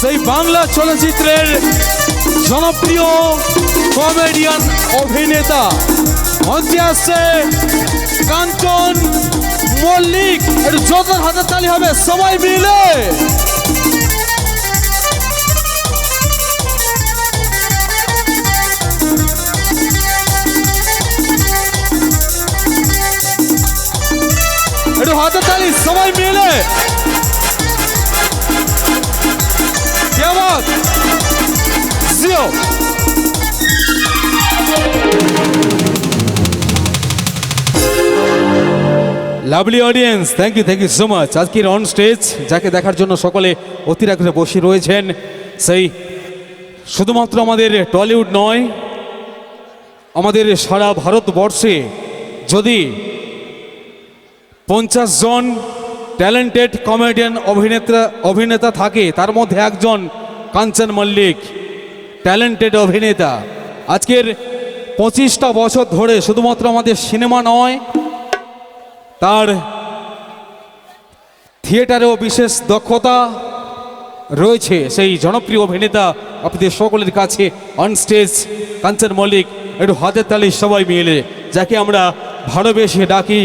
সেই বাংলা চলচ্চিত্রের জনপ্রিয় কমেডিয়ান অভিনেতা মঞ্চে আসছে কাঞ্চন মল্লিক। একটু যত হাতের তালি হবে, সবাই মিলে। একটু হাতের তালি, সবাই মিলে। Lovely audience thank you thank you so much আজকের অন স্টেজ যাকে দেখার জন্য সকলে অতিরাগ্রে বসে রয়েছেন, সেই শুধুমাত্র আমাদের টলিউড নয়, আমাদের সারা ভারতবর্ষে যদি পঞ্চাশ জন ট্যালেন্টেড কমেডিয়ান অভিনেতা অভিনেতা থাকে, তার মধ্যে একজন কাঞ্চন মল্লিক ট্যালেন্টেড অভিনেতা। আজকের পঁচিশটা বছর ধরে শুধুমাত্র আমাদের সিনেমা নয় তার থিয়েটারেও বিশেষ দক্ষতা রয়েছে। সেই জনপ্রিয় অভিনেতা আপনাদের সকলের কাছে অন স্টেজ কাঞ্চন মল্লিক একটু হাতের তালি সবাই মিলে যাকে আমরা ভালোবেসে ডাকি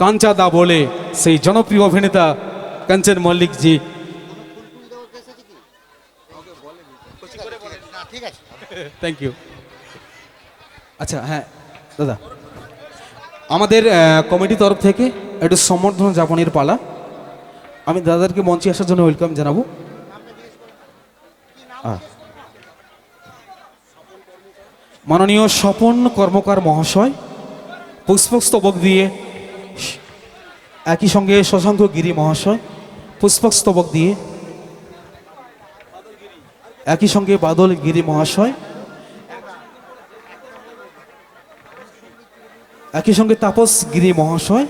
কাঞ্চাদা বলে। সেই জনপ্রিয় অভিনেতা কাঞ্চন মল্লিক জি। থ্যাংক ইউ আচ্ছা হ্যাঁ দাদা। আমাদের কমিটি তরফ থেকে একটু সম্বর্ধনা যাপনের পালা আমি দাদাদেরকে মঞ্চে আসার জন্য ওয়েলকাম জানাব। মাননীয় স্বপন কর্মকার মহাশয় পুষ্পস্তবক দিয়ে একই সঙ্গে শশাঙ্ক গিরি মহাশয় পুষ্পস্তবক দিয়ে একই সঙ্গে বাদল গিরি মহাশয় একই সঙ্গে তাপস গিরি মহাশয়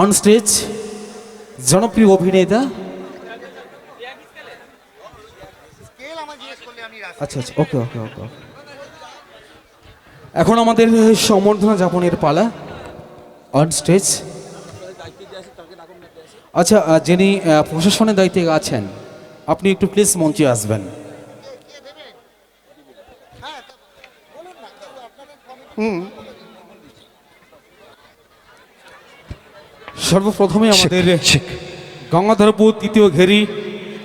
অন স্টেজ জনপ্রিয় অভিনেতা। আচ্ছা আচ্ছা ওকে ওকে ওকে এখন আমাদের সম্বর্ধনা যাপনের পালা অন স্টেজ আচ্ছা যিনি প্রশাসনের দায়িত্বে আছেন, আপনি একটু প্লিজ মঞ্চে আসবেন হ্যাঁ তা বলুন না কিন্তু আপনাদের কমিটি সর্বপ্রথমে আমাদের গঙ্গাধরপুর তৃতীয় ঘেরি।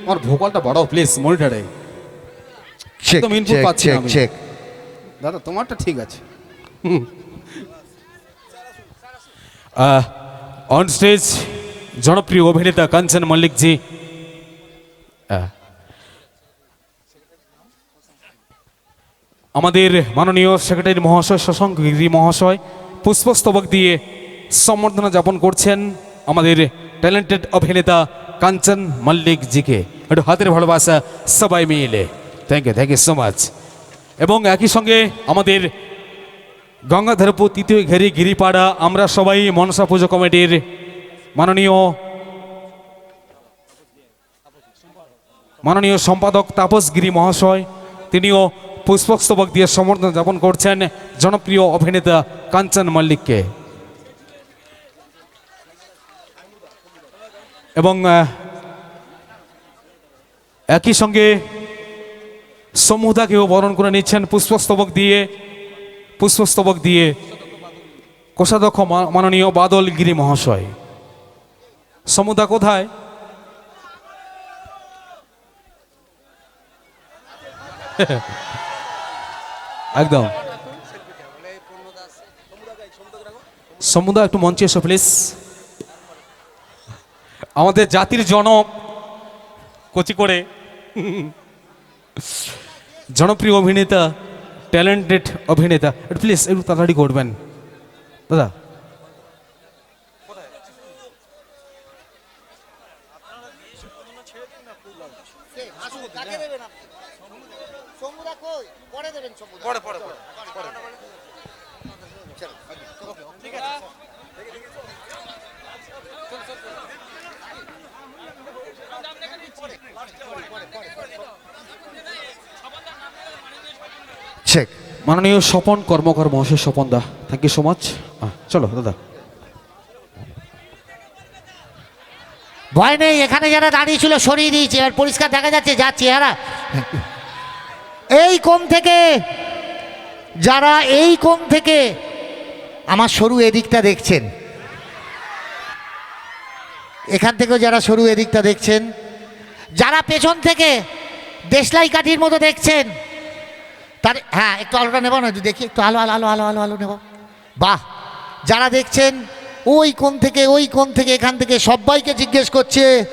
আমার ভোকালটা বাড়াও প্লিজ মনিটারে। চেক একদম input পাচ্ছি আমি। দাদা তোমারটা ঠিক আছে। অন স্টেজ জনপ্রিয় অভিনেতা কাঞ্চন মল্লিক জি আহ, আমাদের মাননীয় সেক্রেটারি মহাশয় শশাঙ্ক গিরি মহাশয় পুষ্পস্তবক দিয়ে সম্বর্ধনা যাপন করছেন আমাদের ট্যালেন্টেড অভিনেতা কাঞ্চন মল্লিক জিকে। একটু হাতের ভালোবাসা সবাই মিলে। Thank you thank you so much এবং একই সঙ্গে আমাদের গঙ্গাধরপুর তৃতীয় ঘেরি গিরিপাড়া, আমরা সবাই মনসা পুজো কমিটির মাননীয় মাননীয় সম্পাদক তাপস গিরি মহাশয়, তিনিও পুষ্পস্তবক দিয়ে সমর্থন যাপন করছেন জনপ্রিয় অভিনেতা কাঞ্চন মল্লিককে। এবং একই সঙ্গে সমুদাকেও বরণ করে নিচ্ছেন পুষ্পস্তবক দিয়ে পুষ্পস্তবক দিয়ে কোষাধ্যক্ষ মাননীয় বাদল গিরি মহাশয়। সমুদা কোথায়? একদম। সমুদা একটু মঞ্চে এসো প্লিজ আমাদের জাতির জনক কচি করে। জনপ্রিয় অভিনেতা ট্যালেন্টেড অভিনেতা প্লিজ একটু তাড়াতাড়ি করবেন। দাদা কে আসুন কাকে দেবেন আপনি সমুদা কই পরে দেবেন সমুদা পরে পরে পরে চলো ওকে ঠিক আছে চেক মাননীয় স্বপন কর্মকার মহাশয় Swapan da thank you so much চলো দাদা। ভয় নেই এখানে যারা দাঁড়িয়ে ছিল সরিয়ে দিয়েছে এবার পরিষ্কার দেখা যাচ্ছে যা চেহারা। এই কোণ থেকে যারা এই কোণ থেকে আমার সরু এদিকটা দেখছেন এখান থেকেও যারা সরু এদিকটা দেখছেন যারা পেছন থেকে দেশলাই কাঠির মতো দেখছেন তার হ্যাঁ একটু আলোটা নেব না দেখি, একটু আলো আলো আলো আলো আলো আলো নেব। বাহ! যারা দেখছেন, ওই কোন থেকে, ওই কোন থেকে, এখান থেকে সবাইকে জিজ্ঞেস করছে,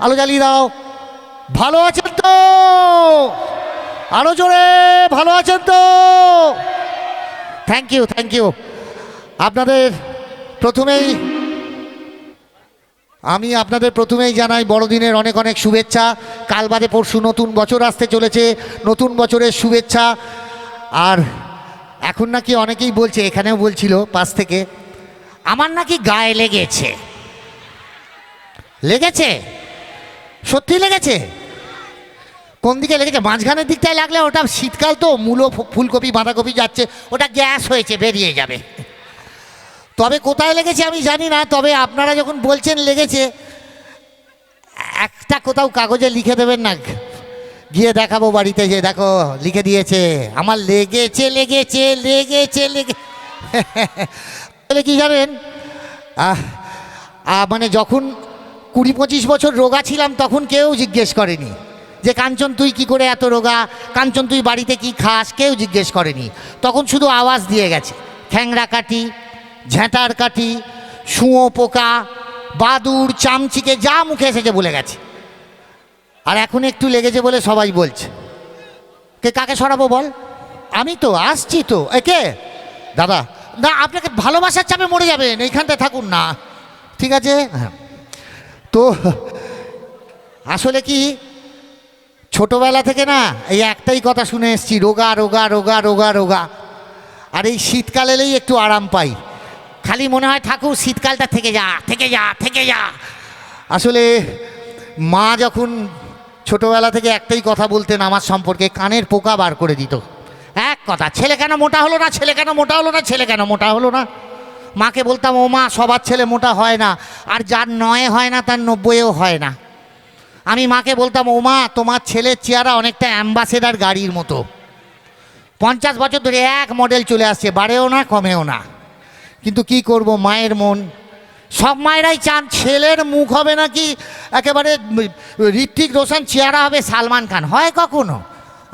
আলো জ্বালিয়ে দাও। ভালো আছেন তো? আরও জোরে, ভালো আছেন তো? থ্যাংক ইউ থ্যাংক ইউ আপনাদের প্রথমেই আমি আপনাদের প্রথমেই জানাই বড়দিনের অনেক অনেক শুভেচ্ছা। কাল বাদে পরশু নতুন বছর আসতে চলেছে, নতুন বছরের শুভেচ্ছা। আর এখন নাকি অনেকেই বলছে, এখানেও বলছিল পাশ থেকে, আমার নাকি গায়ে লেগেছে। লেগেছে? সত্যি লেগেছে? কোন দিকে লেগেছে? মাঝখানের দিকটায় লাগলে ওটা শীতকাল তো, মূলো, ফুলকপি, বাঁধাকপি যাচ্ছে, ওটা গ্যাস হয়েছে, বেরিয়ে যাবে। তবে কোথায় লেগেছে আমি জানি না, তবে আপনারা যখন বলছেন লেগেছে, একটা কোথাও কাগজে লিখে দেবেন না। গিয়ে দেখাবো বাড়িতে যে দেখো, লিখে দিয়েছে, আমার লেগেছে লেগেছে লেগেছে, লেগে তাহলে কি জানেন মানে যখন কুড়ি পঁচিশ বছর রোগা ছিলাম, তখন কেউ জিজ্ঞেস করেনি যে, কাঞ্চন, তুই কি করে এত রোগা? কাঞ্চন, তুই বাড়িতে কি খাস? কেউ জিজ্ঞেস করেনি। তখন শুধু আওয়াজ দিয়ে গেছে খ্যাংরা কাটি ঝ্যাঁটার কাঠি, শুঁয়ো পোকা বাদুর চামচিকে, যা মুখে এসেছে বলে গেছে। আর এখন একটু লেগেছে বলে সবাই বলছে। কে, কাকে সরাবো বল? আমি তো, আসছি তো। একে দাদা, না, আপনাকে ভালোবাসার চাপে মরে যাবেন, এইখানটায় থাকুন না। ঠিক আছে? হ্যাঁ। তো, আসলে কি, ছোটবেলা থেকে না, এই একটাই কথা শুনে এসছি, রোগা রোগা রোগা রোগা রোগা। আর এই শীতকাল এলেই একটু আরাম পাই। খালি মনে হয় ঠাকুর শীতকালটা থেকে যা থেকে যা থেকে যা। আসলে মা যখন ছোটবেলা থেকে একটাই কথা বলতেন আমার সম্পর্কে, কানের পোকা বার করে দিত। এক কথা, ছেলে কেন মোটা হলো না, ছেলে কেন মোটা হলো না, ছেলে কেন মোটা হলো না? মাকে বলতাম, ও মা, সবার ছেলে মোটা হয় না, আর যার নয় হয় না, তার নব্বইও হয় না। আমি মাকে বলতাম, ও মা, তোমার ছেলের চেহারা অনেকটা অ্যাম্বাসেডার গাড়ির মতো। পঞ্চাশ বছর ধরে এক মডেল চলে আসছে, বাড়েও না, কমেও না। কিন্তু কি করব মায়ের মন? সব মায়েরাই চান, ছেলের মুখ হবে নাকি একেবারে ঋত্বিক রোশন, চেহারা হবে সালমান খান? হয় কখনো?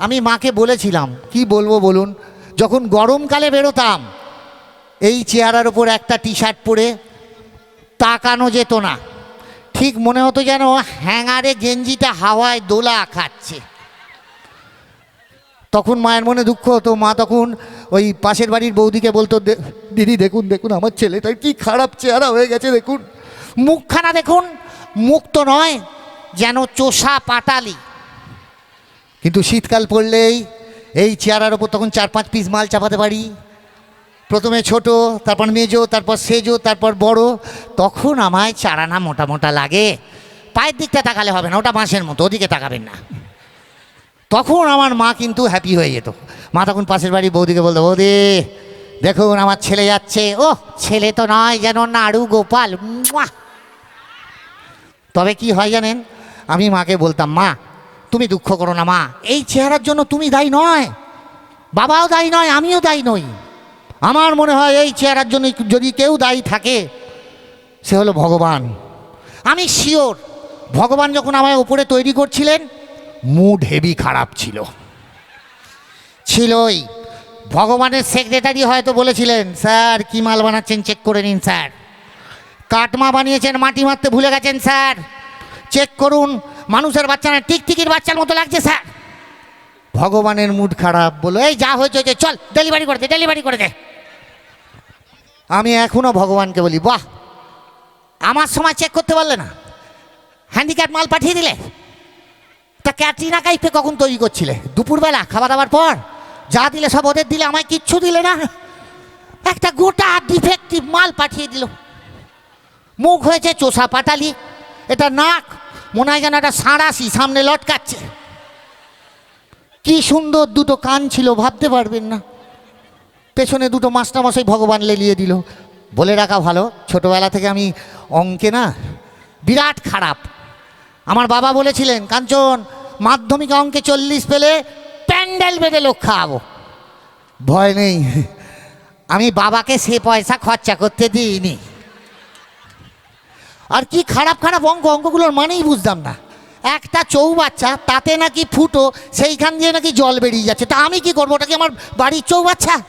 আমি মাকে বলেছিলাম, কি বলব বলুন? যখন গরমকালে বেরোতাম, এই চেহারার ওপর একটা টি শার্ট পরে তাকানো যেত না। ঠিক মনে হতো যেন হ্যাঙ্গারে গেঞ্জিটা হাওয়ায় দোলা খাচ্ছে। তখন মায়ের মনে দুঃখ হতো। মা তখন ওই পাশের বাড়ির বৌদিকে বলতো, "দে- দিদি দেখুন দেখুন, আমার ছেলেটার কি খারাপ চেহারা হয়ে গেছে, দেখুন। মুখখানা দেখুন, মুখ তো নয়, যেন চোষা পাটালি। কিন্তু শীতকাল পড়লেই এই চেহারার ওপর তখন চার পাঁচ পিস মাল চাপাতে পারি। প্রথমে ছোট, তারপর মেজো, তারপর সেজো, তারপর বড়। তখন আমায় চারানা মোটা মোটা লাগে। পায়ের দিকটা তাকালে হবে না, ওটা বাঁশের মতো, ওদিকে তাকাবেন না। তখন আমার মা কিন্তু হ্যাপি হয়ে যেত। মা তখন পাশের বাড়ি বৌদিকে বলতো, বৌদি, দেখুন আমার ছেলে যাচ্ছে। ও ছেলে তো নয় যেন নাড়ু গোপাল! তবে কি হয় জানেন, আমি মাকে বলতাম, মা, তুমি দুঃখ করো না মা, এই চেহারার জন্য তুমি দায়ী নয়, বাবাও দায়ী নয়, আমিও দায়ী নই। আমার মনে হয় এই চেহারার জন্য যদি কেউ দায়ী থাকে, সে হলো ভগবান। আমি শিওর, ভগবান যখন আমায় ওপরে তৈরি করছিলেন মুড হেভি খারাপ ছিল। ছিলই। ভগবানের সেক্রেটারি হয়তো বলেছিলেন স্যার কি মাল বানাচ্ছেন চেক করে নিন স্যার। কাটমা বানিয়েছেন মাটি মারতে ভুলে গেছেন স্যার। চেক করুন মানুষের বাচ্চা না টিকটিকির বাচ্চার মতো লাগছে স্যার। ভগবানের মুড খারাপ বলো এই যা হয়েছে হয়েছে, চল ডেলিভারি করে দে ডেলিভারি করে দে। আমি এখনও ভগবানকে বলি বাহ আমার সময় চেক করতে পারলে না। হ্যান্ডিক্যাপ মাল পাঠিয়ে দিলে। তা ক্যাটরিনা কাইফে কখন তৈরি করছিলে? দুপুরবেলা খাওয়া দাওয়ার পর? যা দিলে সব ওদের দিলে, আমায় কিচ্ছু দিলে না? একটা গোটা ডিফেক্টিভ মাল পাঠিয়ে দিল। মুখ হয়েছে চোষা পাটালি, এটা নাক, মনে হয় যেন একটা সাঁড়াশি সামনে লটকাচ্ছে। কি সুন্দর দুটো কান ছিল, ভাবতে পারবেন না। পেছনে দুটো মাস্টারমশাই ভগবান লেলিয়ে দিল। বলে রাখা ভালো, ছোটবেলা থেকে আমি অঙ্কে না, বিরাট খারাপ। আমার বাবা বলেছিলেন, কাঞ্চন, মাধ্যমিক অঙ্কে চল্লিশ পেলে প্যান্ডেল বেঁধে লোক খাওয়াবো। ভয় নেই। আমি বাবাকে সে পয়সা খরচা করতে দিইনি। আর কি খারাপ খারাপ অঙ্ক, অঙ্কগুলোর মানেই বুঝতাম না। একটা চৌবাচ্চা, তাতে নাকি ফুটো, সেইখান দিয়ে নাকি জল বেরিয়ে যাচ্ছে। তা আমি কি করব? ওটা কি আমার বাড়ির চৌবাচ্চা?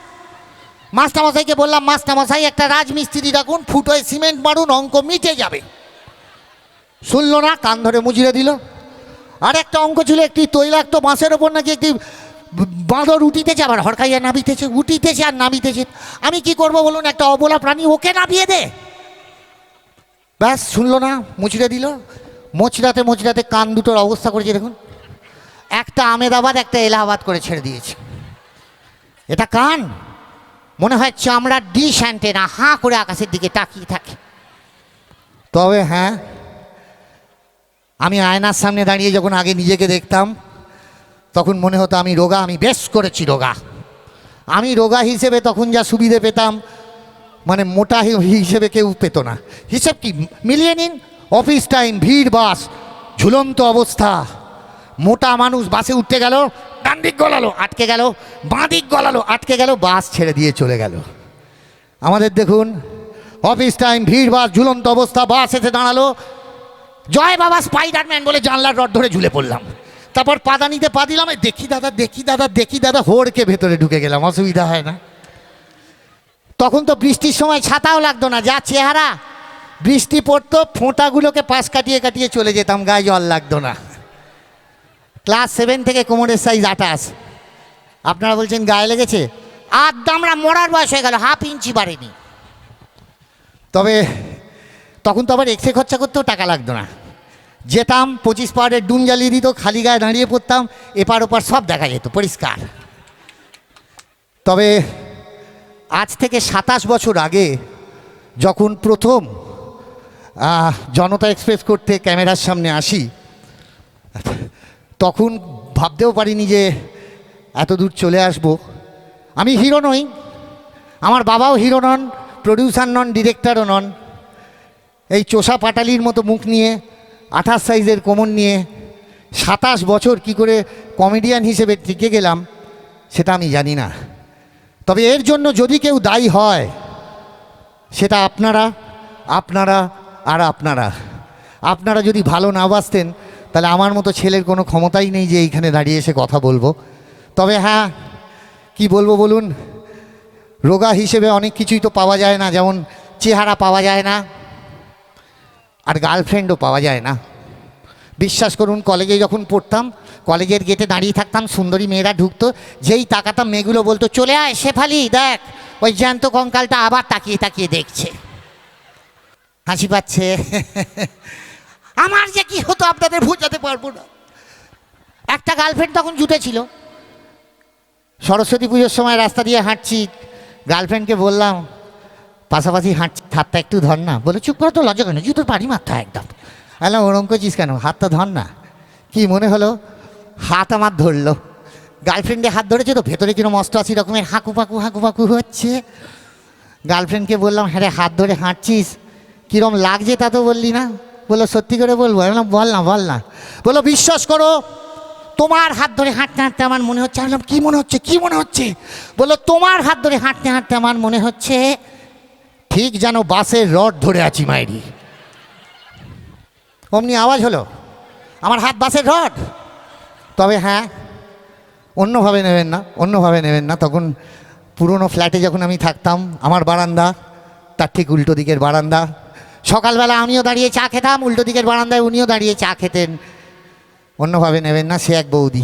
মাস্টারমশাইকে বললাম, মাস্টারমশাই, একটা রাজমিস্ত্রি রাখুন, ফুটোয় সিমেন্ট মারুন, অঙ্ক মিটে যাবে। শুনলো না, কান ধরে মুজড়ে দিল। আর একটা অঙ্ক ছিল, একটি তৈলাক্ত বাঁশের ওপর নাকি একটি বাঁদর উঠিতেছে, আবার হরকাইয়া নাবিতেছে উঠিতেছে আর নাবিতেছে আমি কি করব বলুন, একটা অবলা প্রাণী ওকে নাবিয়ে দে। ব্যাস, শুনলো না মুচড়ে দিল। মোচড়াতে মোচড়াতে কান দুটোর অবস্থা করেছে, দেখুন। একটা আমেদাবাদ, একটা এলাহাবাদ করে ছেড়ে দিয়েছে। এটা কান? মনে হয় চামড়ার ডিশ অ্যান্টেনা, হাঁ করে আকাশের দিকে তাকিয়ে থাকে। তবে হ্যাঁ আমি আয়নার সামনে দাঁড়িয়ে যখন আগে নিজেকে দেখতাম, তখন মনে হতো আমি রোগা, আমি বেশ করেছি রোগা। আমি রোগা হিসেবে তখন যা সুবিধে পেতাম মানে মোটা হিসেবে কেউ পেত না। হিসেব কি? মিলিয়ে নিন, অফিস টাইম, ভিড়, বাস, ঝুলন্ত অবস্থা। মোটা মানুষ বাসে উঠতে গেল, ডান দিক গলালো, আটকে গেল, বাঁ দিক গলালো, আটকে গেল, বাস ছেড়ে দিয়ে চলে গেল। আমাদের দেখুন, অফিস টাইম, ভিড়, বাস, ঝুলন্ত অবস্থা, বাস এসে দাঁড়াল। জয় বাবা স্পাইডারম্যান বলে জানলার রড ধরে ঝুলে পড়লাম। তারপর পাদানিতে পা দিলাম দেখি দাদা দেখি দাদা দেখি দাদা, হোড়কে ভেতরে ঢুকে গেলাম, অসুবিধা হয় না। তখন তো বৃষ্টির সময় ছাতাও লাগতো না, যা চেহারা। বৃষ্টি পড়তো, ফোঁটাগুলোকে পাশ কাটিয়ে কাটিয়ে চলে যেতাম, গায়ে জল লাগতো না। ক্লাস সেভেন থেকে কোমরের সাইজ আটাশ আপনারা বলছেন গায়ে লেগেছে? আর দামরা মরার বয়স হয়ে গেল, হাফ ইঞ্চি বাড়েনি। তবে তখন তো আবার এক্সরে খরচা করতেও টাকা লাগতো না। যেতাম, পঁচিশ পাহাড়ের ডুন জ্বালিয়ে দিত, খালি গায়ে দাঁড়িয়ে পড়তাম, এপার ওপার সব দেখা যেত, পরিষ্কার। তবে আজ থেকে সাতাশ বছর আগে যখন প্রথম জনতা এক্সপ্রেস করতে ক্যামেরার সামনে আসি, তখন ভাবতেও পারিনি যে এত দূর চলে আসব। আমি হিরো নই, আমার বাবাও হিরো নন প্রডিউসার নন ডিরেক্টরও নন। এই চোষা পাটালির মতো মুখ নিয়ে, আঠাশ সাইজের কোমর নিয়ে, সাতাশ বছর কি করে কমেডিয়ান হিসেবে টিকে গেলাম, সেটা আমি জানি না। তবে এর জন্য যদি কেউ দায়ী হয়, সেটা আপনারা আপনারা আর আপনারা। আপনারা যদি ভালো না বাসতেন, তাহলে আমার মতো ছেলের কোনো ক্ষমতাই নেই যে এইখানে দাঁড়িয়ে এসে কথা বলব। তবে হ্যাঁ কি বলব বলুন? রোগা হিসেবে অনেক কিছুই তো পাওয়া যায় না, যেমন চেহারা পাওয়া যায় না। আর গার্লফ্রেন্ডও পাওয়া যায় না। বিশ্বাস করুন কলেজে যখন পড়তাম কলেজের গেটে দাঁড়িয়ে থাকতাম, সুন্দরী মেয়েরা ঢুকতো, যেই তাকাতাম মেয়েগুলো বলতো, চলে আয় শেফালি, দেখ। ওই জ্যান্ত কঙ্কালটা আবার তাকিয়ে তাকিয়ে দেখছে। হাসি পাচ্ছে। আমার যে কি হতো, আপনাদের বোঝাতে পারব না। একটা গার্লফ্রেন্ড তখন জুটেছিল সরস্বতী পুজোর সময় রাস্তা দিয়ে হাঁটছি গার্লফ্রেন্ডকে বললাম পাশাপাশি হাঁটছি হাতটা একটু ধর না। বলে চুপ করে তো লজ্জা কেন জুতোর পাড়ি মারতে একদম। আলাম ওরম করছিস কেন? হাতটা ধর না। কি মনে হলো? হাত আমার ধরলো। গার্লফ্রেন্ডে হাত ধরেছে তো ভেতরে কিরম অষ্টআশি রকমের হাঁকু পাকু হাঁকু পাকু হচ্ছে। গার্লফ্রেন্ডকে বললাম হ্যাঁ রে হাত ধরে হাঁটছিস। কিরম লাগছে তা তো বললি না। বলল সত্যি করে বলব? বললাম বল না বল না। বলল বিশ্বাস করো তোমার হাত ধরে হাঁটতে হাঁটতে আমার মনে হচ্ছে। আমি বললাম, কি মনে হচ্ছে? কী মনে হচ্ছে? বলল তোমার হাত ধরে হাঁটতে হাঁটতে আমার মনে হচ্ছে ঠিক যেন বাসের রড ধরে আছি মায়েরি অমনি আওয়াজ হলো, আমার হাত বাসের রড? তবে হ্যাঁ অন্যভাবে নেবেন না, অন্যভাবে নেবেন না। তখন পুরনো ফ্ল্যাটে যখন আমি থাকতাম, আমার বারান্দা, তার ঠিক উল্টো দিকের বারান্দা। সকালবেলা আমিও দাঁড়িয়ে চা খেতাম, উল্টো দিকের বারান্দায় উনিও দাঁড়িয়ে চা খেতেন। অন্যভাবে নেবেন না, সে এক বৌদি।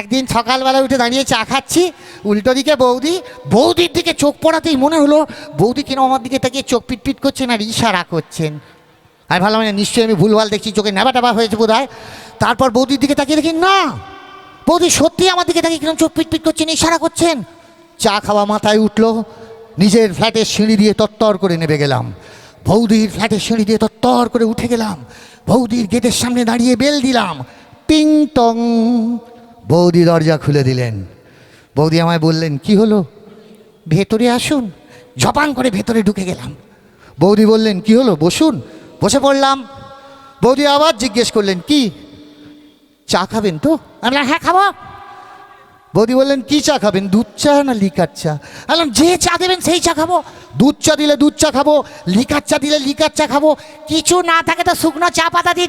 একদিন সকালবেলা উঠে দাঁড়িয়ে চা খাচ্ছি, উল্টো দিকে বৌদি, বৌদির দিকে চোখ পড়াতেই মনে হলো বৌদি কিনা আমার দিকে তাকিয়ে চোখ পিটপিট করছেন আর ইশারা করছেন। আমি ভাবলাম না নিশ্চয়ই আমি ভুলভাল দেখছি, চোখে নেবা টেবা হয়েছে বোধ হয় তারপর বৌদির দিকে তাকিয়ে দেখি, না, বৌদি সত্যি আমার দিকে তাকিয়ে কিরম চোখ পিটপিট করছেন, ইশারা করছেন? চা খাওয়া মাথায় উঠল, নিজের ফ্ল্যাটের সিঁড়ি দিয়ে তত্তর করে নেমে গেলাম। বৌদির ফ্ল্যাটের সিঁড়ি দিয়ে তত্তর করে উঠে গেলাম। বৌদির গেটের সামনে দাঁড়িয়ে বেল দিলাম। টিং টং বৌদি দরজা খুলে দিলেন। বৌদি আমায় বললেন, কি হলো? ভেতরে আসুন। ঝপাং করে ভেতরে ঢুকে গেলাম। বৌদি বললেন, কি হলো? বসুন। বসে পড়লাম। বৌদি আবার জিজ্ঞেস করলেন, কি? চা খাবেন তো? আমি হ্যাঁ খাব। বৌদি বললেন, কি চা খাবেন? দুধ চা না লিকার চা? বললাম, যে চা দেবেন সেই চা খাব। দুধ চা দিলে দুধ চা খাব, লিকার চা দিলে লিকার চা খাব। কিছু না থাকে তো শুকনো চা পাতা দিন